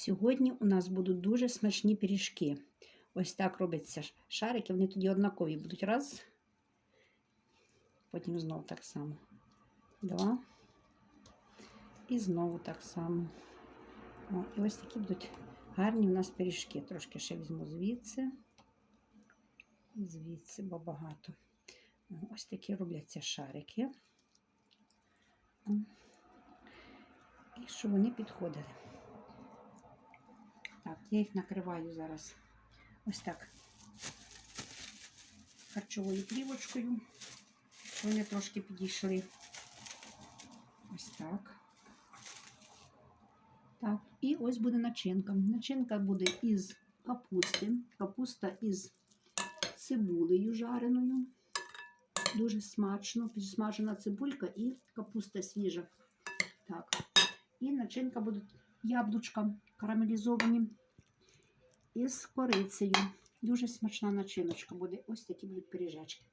Сьогодні у нас будуть дуже смачні пиріжки. Ось так робляться шарики, вони тоді однакові будуть. Раз. Потім знову так само. Два. І знову так само. О, і ось такі будуть гарні у нас пиріжки. Трошки ще візьму звідси. Звідси, бо багато. Ось такі робляться шарики. І щоб вони підходили. Так, я їх накриваю зараз ось так харчовою плівочкою, вони трошки підійшли. Ось так. Так, і ось буде начинка. Начинка буде із капусти. Капуста із цибулею жареною. Дуже смачно, підсмажена цибулька і капуста свіжа. Так. І начинка буде яблучка карамелізовані із корицею. Дуже смачна начиночка буде. Ось такі будуть пиріжечки.